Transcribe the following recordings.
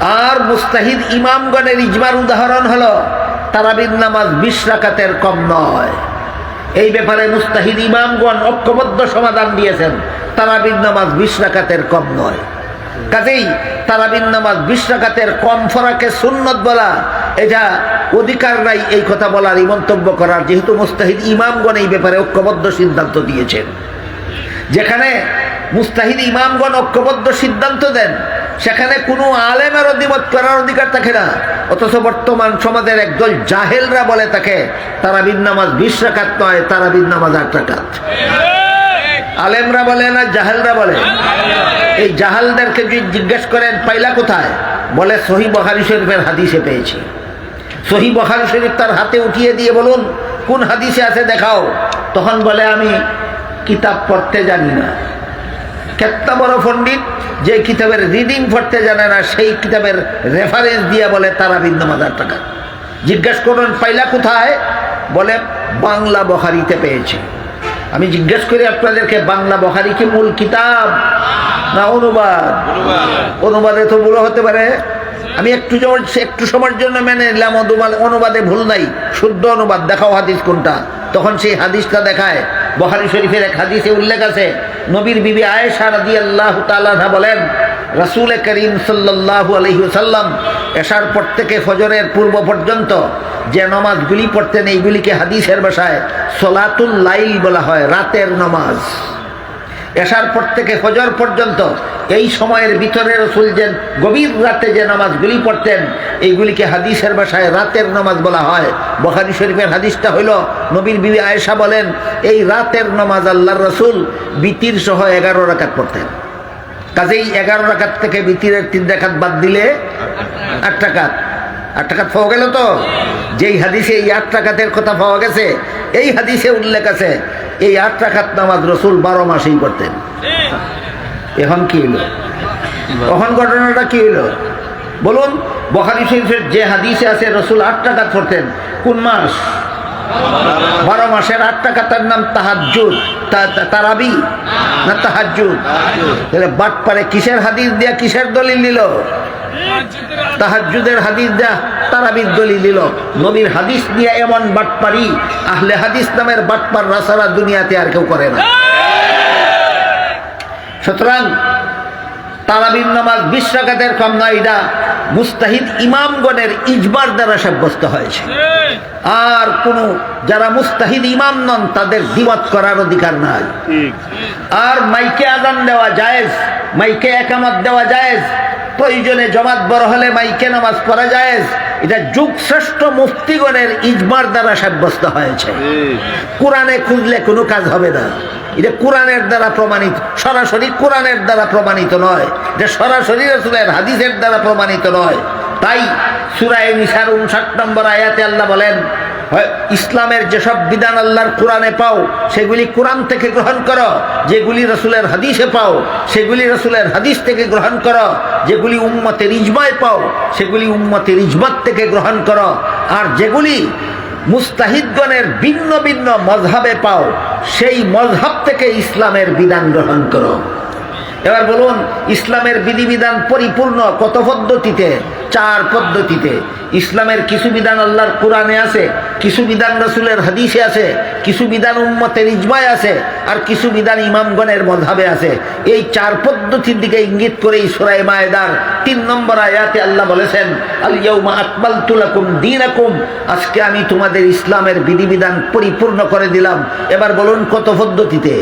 আর মুস্তাহিদ ইমামগণের ইজমার উদাহরণ হলো, তারাবির নামাজ বিশ রাকাতের কম নয়। এই ব্যাপারে মুস্তাহিদ ইমামগণ ঐক্যবদ্ধ সমাধান দিয়েছেন, তারাবির নামাজ বিশ রাকাতের কম নয়। কাজেই তারাবির নামাজ বিশ রাকাতের কম ফরাকে সুন্নত বলা, এটা অধিকার নাই এই কথা বলার, এই মন্তব্য করার, যেহেতু মুস্তাহিদ ইমামগণ এই ব্যাপারে ঐক্যবদ্ধ সিদ্ধান্ত দিয়েছেন। যেখানে মুস্তাহিদ ইমামগণ ঐক্যবদ্ধ সিদ্ধান্ত দেন সেখানে কোনো আলেমের অধিমত করার অধিকার থাকে না। অথচ বর্তমান সমাজের একদল জাহেলরা বলে তাকে, তারাবির নামাজ বিশ রাকাত নয়, তারাবির নামাজ আট রাকাত। আলেমরা বলে না, জাহেলরা বলে। এই জাহালদেরকে যদি জিজ্ঞেস করেন, পাইলা কোথায়? বলে সহি বহারি শরীফের হাদিসে পেয়েছি। সহি বহারি শরীফ তার হাতে উঠিয়ে দিয়ে বলুন, কোন হাদিসে আছে দেখাও। তখন বলে, আমি কিতাব পড়তে জানি না। কেত্তা বড় পণ্ডিত যে কিতাবের রিডিং পড়তে জানে না সেই কিতাবের রেফারেন্স দিয়ে বলে তারা বিন্দমাদার টাকা। জিজ্ঞেস করুন পাইলা কোথায়? বলে বাংলা বখারিতে পেয়েছি। আমি জিজ্ঞেস করি আপনাদেরকে বাংলা বখারি কি মূল কিতাব না অনুবাদ? অনুবাদে। তো ভুল হতে পারে। আমি একটু যেমন একটু সময়ের জন্য মেনে নিলাম অনুবাদে ভুল নাই। শুদ্ধ অনুবাদ দেখাও হাদিস কোনটা। তখন সেই হাদিসটা দেখায়। বহারি শরীফের এক হাদিসে উল্লেখ আছে, নবীর বিবি আয়েশা রাদি আল্লাহ তালা বলেন, রাসুল করিম সাল্লাহু আলহিসাল্লাম এশার পর থেকে ফজরের পূর্ব পর্যন্ত যে নমাজগুলি পড়তেন, এইগুলিকে হাদিসের বাসায় সোলাতুল লাইল বলা হয়, রাতের নমাজ। এশার পর থেকে ফজর পর্যন্ত এই সময়ের ভিতরে রসুল যে গভীর রাতে যে নামাজগুলি পড়তেন, এইগুলিকে হাদিসের বাসায় রাতের নামাজ বলা হয়। বখারি শরীফের হাদিসটা হইল, নবীর বিবি আয়েশা বলেন, এই রাতের নামাজ আল্লাহর রসুল বিতির সহ এগারো রাকাত পড়তেন। কাজেই এগারো রাকাত থেকে বিতিরের তিন রাকাত বাদ দিলে আট টাকাত আট টাকাত পাওয়া গেল তো? যেই হাদিসে এই আট টাকাতের কথা পাওয়া গেছে, এই হাদিসে উল্লেখ আছে এই আট টাকাত নামাজ রসুল বারো মাসেই করতেন। এখন কি হলো? তখন ঘটনাটা কি হলো? বলুন বখারি শরীফের যে হাদিসে আছে রসুল আট টাকা পড়তেন কোন মাস? বারো মাসের আট টাকা তার নাম তাহাজুদ তারাবি না তাহাজুদ তাহলে বাট পারে কিসের হাদিস দিয়া কিসের দলিল দিল তাহাজুদের হাদিস দেয়া তারাবির দলিল দিল। নবীর হাদিস দিয়ে এমন বাটপারি আহলে হাদিস নামের বাটপার রাসারা দুনিয়াতে আর কেউ করে না। সুতরাং তারাবির নামাজ বিশ রাকাতের কম এটা মুস্তাহিদ ইমামগণের ইজবার দ্বারা সাব্যস্ত হয়েছে। আর কোনো যারা মুস্তাহিদ ইমাম নন তাদের দিমত করার অধিকার নাই। আর মাইকে আদান দেওয়া জায়েজ মাইকে একামত দেওয়া জায়েজ প্রয়োজনে জমাত বড় হলে মাইকে নামাজ পড়া জায়েজ। এটা যুগ শ্রেষ্ঠ মুফতিগণের ইজমার দ্বারা সাব্যস্ত হয়েছে। কোরআনে খুঁজলে কোনো কাজ হবে না। এটা কোরআনের দ্বারা প্রমাণিত, সরাসরি কোরআনের দ্বারা প্রমাণিত নয়। যে সরাসরি রসুলের হাদিসের দ্বারা প্রমাণিত নয়। তাই সুরায় নিসার উনষাট নম্বর আয়াতে আল্লাহ বলেন ইসলামের যেসব বিধান আল্লাহর কোরআনে পাও, সেগুলি কোরআন থেকে গ্রহণ করো। যেগুলি রসুলের হাদিসে পাও, সেগুলি রসুলের হাদিস থেকে গ্রহণ করো। যেগুলি উম্মতের ইজমায় পাও, সেগুলি উম্মতের ইজমাত থেকে গ্রহণ করো। আর যেগুলি মুস্তাহিদগণের ভিন্ন ভিন্ন মজহাবে পাও, সেই মজহাব থেকে ইসলামের বিধান গ্রহণ করো। এবার বলুন, ইসলামের বিধিবিধান পরিপূর্ণ কত পদ্ধতিতে? চার পদ্ধতিতে। ইসলামের কিছু বিধান আল্লাহর কোরআনে আছে, কিছু বিধান রসুলের হাদিসে আছে, কিছু বিধান উম্মতের ইজমায় আছে, আর কিছু বিধান ইমামগণের মধাবে আছে। এই চার পদ্ধতির দিকে ইঙ্গিত করে সুরাই মায়েদার তিন নম্বর আয়াতে আল্লাহ বলেছেন আলিয়াউমা আকবাল তুলাকুম দিনাকুম। আজকে আমি তোমাদের ইসলামের বিধিবিধান পরিপূর্ণ করে দিলাম। এবার বলুন কত পদ্ধতিতে?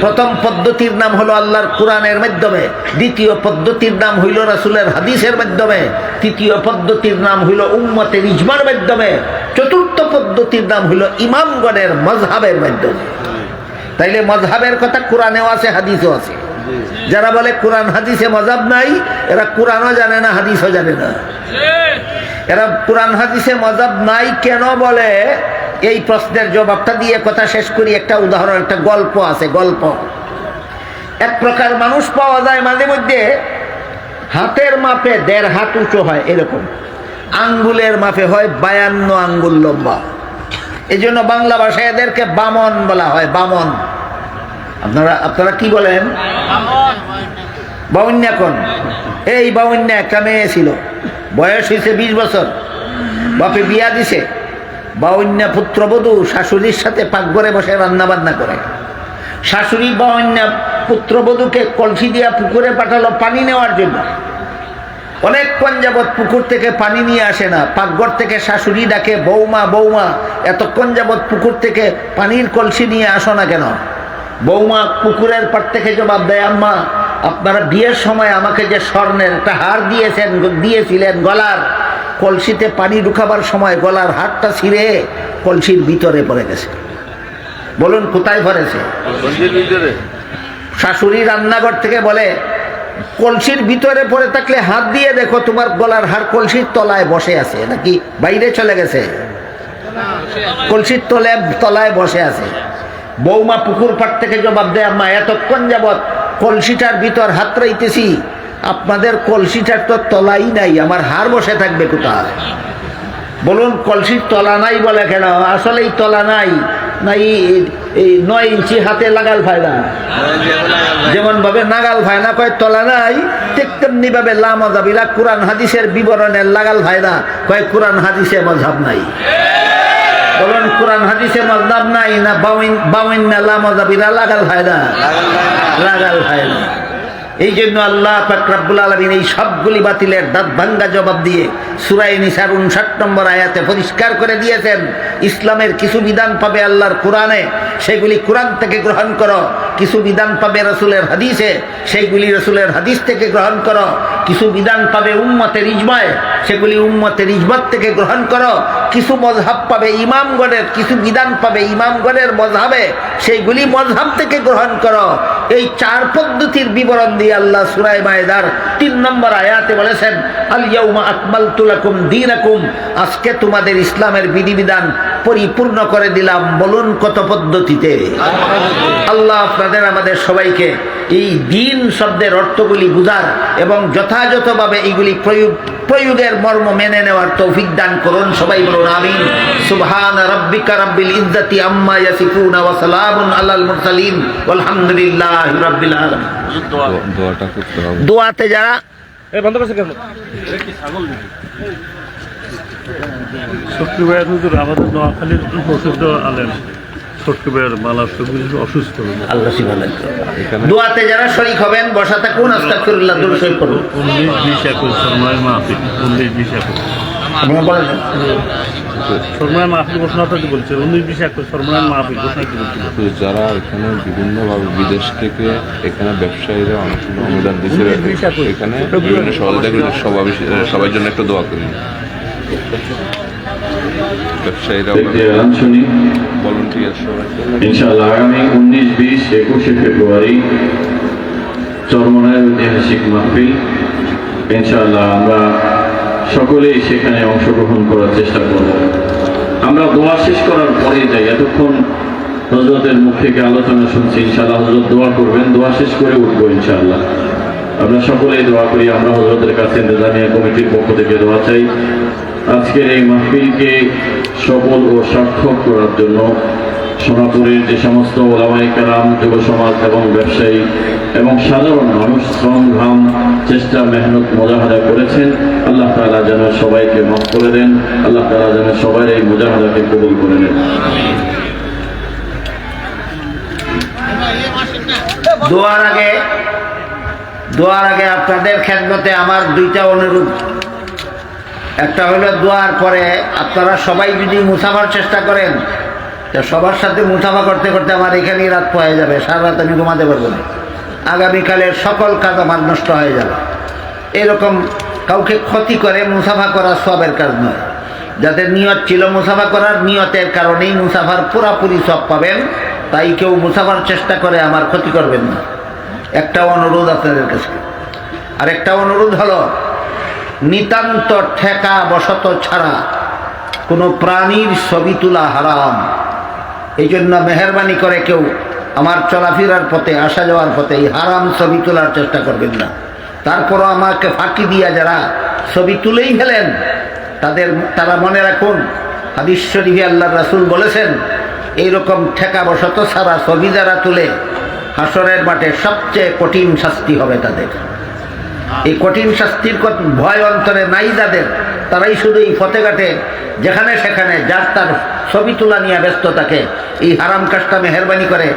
প্রথম পদ্ধতির নাম হলো আল্লাহর কোরআনের মাধ্যমে। দ্বিতীয় পদ্ধতির নাম হইল রাসুলের হাদিসের মাধ্যমে। তৃতীয় পদ্ধতির নাম হইল উম্মতের ইজমার মাধ্যমে, চতুর্থ পদ্ধতির নাম হইল ইমামগণের মজহাবের মাধ্যমে। তাইলে মজহাবের কথা কোরআনেও আছে, হাদিসও আছে। যারা বলে কোরআন হাদিসে মজাব নাই, এরা কোরআনও জানে না, হাদিসও জানে না। এরা কোরআন হাদিসে মজাব নাই কেন বলে? এই প্রশ্নের জবাবটা দিয়ে কথা শেষ করি, একটা উদাহরণ, একটা গল্প আছে, গল্প। এক প্রকার মানুষ পাওয়া যায় মাঝে মধ্যে হাতের মাপে দেড় হাত উঁচু হয়, এরকম। আঙ্গুলের মাপে হয় বায়ান্ন আঙ্গুল লম্বা। এই জন্য বাংলা ভাষায় এদেরকে বামন বলা হয়, বামন। আপনারা আপনারা কি বলেন? বাউন্যা কোন এই বাউন্য একটা মেয়ে ছিল। বয়স হয়েছে বিশ বছর। বাপে বিয়া দিছে। বাউন্য পুত্রবধূ শাশুড়ির সাথে পাকঘরে বসে রান্না বান্না করে। শাশুড়ি বাউন্য পুত্রবধূকে কলসি দিয়া পুকুরে পাঠালো পানি নেওয়ার জন্য। অনেকক্ষণ যাবৎ পুকুর থেকে পানি নিয়ে আসে না। পাকঘর থেকে শাশুড়ি ডাকে, বৌমা বৌমা, এতক্ষণ যাবৎ পুকুর থেকে পানির কলসি নিয়ে আসো না কেন? বৌমা পুকুরের পার থেকে জবাব দেয়, আম্মা, আপনারা বিয়ের সময় আমাকে যে স্বর্ণের একটা হার দিয়েছেন, দিয়েছিলেন গলার, কলসিতে পানি ঢুকাবার সময় গলার হারটা ছিঁড়ে কলসির ভিতরে পড়ে গেছে। বলুন, কোথায় ভিতরে? শাশুড়ি রান্নাঘর থেকে বলে, কলসির ভিতরে পড়ে থাকলে হাত দিয়ে দেখো তোমার গলার হার কলসির তলায় বসে আছে, নাকি বাইরে চলে গেছে? কলসির তলে, তলায় বসে আছে। বৌমা পুকুর পাট থেকে জবাব দেয়, আম্মা, এতক্ষণ যাবৎ কলসিটার ভিতর হাত রাইতেছি, আপনাদের কলসিটার তো তলাই নাই, আমার হার বসে থাকবে কোথায়? বলুন, কলসির তলা নাই বলে কেন? আসলেই তলা নাই। নাই এই নয় ইঞ্চি হাতে লাগাল ফায়দা যেমন ভাবে নাগাল ভাইনা কয় তলা নাই ঠিক তেমনি ভাবে লামাজাবিরা কোরআন হাদিসের বিবরণের লাগাল ভাইনা কয় কোরআন হাদিসে মজাব নাই। বলেন কোরআন হাদিসে মজাব নাই না বাউইন বাউইন না লামাজাবিরা লাগাল ভাইনা লাগাল ভাইনা এই জন্য আল্লাহ ফাকরাবুল আলমিন এই সবগুলি বাতিলের দাঁত ভাঙ্গা জবাব দিয়ে সুরাই নিসার উনষাট নম্বর আয়াতে পরিষ্কার করে দিয়েছেন, ইসলামের কিছু বিধান পাবে আল্লাহর কোরআনে, সেগুলি কোরআন থেকে গ্রহণ করো, কিছু বিধান পাবে রসুলের হাদিসে সেইগুলি রসুলের হাদিস থেকে গ্রহণ করো, কিছু বিধান পাবে উম্মতের ইজমায়, সেগুলি উম্মতের ইজমাত থেকে গ্রহণ করো কিছু মজহাব পাবে, ইমামগণের কিছু বিধান পাবে, ইমামগণের মজহাবে, সেইগুলি মজহাব থেকে গ্রহণ করো। এই চার পদ্ধতির বিবরণ দিয়ে আল্লাহ সুরাই মায়েদার তিন নম্বর আয়াতে বলেছেন আলিয়াউমা আকমাল তুলাকুম দিন আজকে তোমাদের ইসলামের বিধিবিধান পরিপূর্ণ করে দিলাম বলুন কত পদ্ধতিতে? আল্লাহ আপনাদের আমাদের সবাইকে এই দিন শব্দের অর্থগুলি বুঝার এবং যথাযথভাবে এইগুলি প্রয়োগ প্রয়োগের মর্ম মেনে নেওয়ার তৌফিক দান করুন। সবাই বলুন আমিন। সুবহান রাব্বিকা রাব্বিল ইজ্জাতি আম্মা ইয়াসিফুন ওয়া সালামুন আলাল মুরসালিন। আলহামদুলিল্লাহি রাব্বিল আলামিন। দোয়াটা করতে হবে। দোয়াতে যারা এই বন্ধ করছে কেন শক্তি ভাইয়ের হুজুর আমাদের নোয়াখালীর প্রসিদ্ধ আলেন শক্তি ভাইয়ের মালা শক্তি অসুস্থ আল্লাহ শিবালায় এখানে দোয়াতে যারা শরীক হবেন বসা থাকুন দূর শরীফ করুন। উনিশ বিশ একুশ মাহফিল উনিশ বিশ একুশ আপনারা মাহফিল ঘোষণাটা কি বলছে উনিশ বিশ একুশ সরমায় মাহফিল ঘোষণা কি বলছিল তো যারা এখানে বিভিন্নভাবে বিদেশ থেকে এখানে ব্যবসায়ীরা অনেক অনুদান দিচ্ছে এখানে বিভিন্ন সহযোগিতা সবাই সবার জন্য একটা দোয়া করি। ব্যবসায়ীরা সবাই। ইনশাআল্লাহ আগামী উনিশ বিশ একুশে ফেব্রুয়ারি চরমনায় ঐতিহাসিক মাহফিল। ইনশাআল্লাহ আমরা সকলেই সেখানে অংশগ্রহণ করার চেষ্টা করব। আমরা দোয়া শেষ করার পরে যাই। এতক্ষণ হজরতের মুখ থেকে আলোচনা শুনছি। ইনশাআল্লাহ হজরত দোয়া করবেন। দোয়া শেষ করে উঠবো ইনশাআল্লাহ। আমরা সকলেই দোয়া করি, আমরা হজরতের কাছে ইন্তজামিয়া কমিটির পক্ষ থেকে দোয়া চাই। আজকের এই মাহফিলকে সফল ও সার্থক করার জন্য সোনাপুরের যে সমস্ত ওলামাই কালাম যুব সমাজ এবং ব্যবসায়ী এবং সাধারণ মানুষ ঘাম, চেষ্টা, মেহনত মোজাহাদা করেছেন, আল্লাহ তালা যেন সবাইকে মাফ করে দেন, আল্লাহ তালা যেন সবাই এই মোজাহাদাকে কবুল করে নেন। দোয়ার আগে দোয়ার আগে আপনাদের খেদমতে আমার দুইটা অনুরোধ। একটা হলো দোয়ার পরে আপনারা সবাই যদি মুসাফার চেষ্টা করেন, তো সবার সাথে মুসাফা করতে করতে আমার এখানেই রাত হয়ে যাবে, সারা রাত আমি ঘুমাতে পারব না। আগামীকালের সকল কাজ আমার নষ্ট হয়ে যাবে। এরকম কাউকে ক্ষতি করে মুসাফা করা সবের কাজ নয়। যাদের নিয়ত ছিল মুসাফা করার নিয়তের কারণেই মুসাফার পুরাপুরি সব পাবেন, তাই কেউ মুসাফার চেষ্টা করে আমার ক্ষতি করবেন না। একটা অনুরোধ আপনাদের কাছে। আর একটা অনুরোধ হলো, নিতান্ত ঠেকা বসত ছাড়া কোনো প্রাণীর ছবি তোলা হারাম। এই জন্য মেহরবানি করে কেউ আমার চলাফেরার পথে, আসা যাওয়ার পথে এই হারাম ছবি তোলার চেষ্টা করবেন না। তারপরও আমাকে ফাঁকি দিয়া যারা ছবি তুলেই ফেলেন, তাদের তারা মনে রাখুন, হাদিস শরীফে আল্লাহ রাসুল বলেছেন, এইরকম ঠেকা বসত ছাড়া ছবি যারা তুলে হাসরের মাঠে সবচেয়ে কঠিন শাস্তি হবে তাদের। এই কঠিন শাস্তির ভয় অন্তরে নাই যাদের, তারাই শুধু এই ফতেঘাটে যেখানে সেখানে যার তার ছবি তোলা নিয়ে ব্যস্ত থাকে, এই হারাম কাজটা মেহরবানি করে।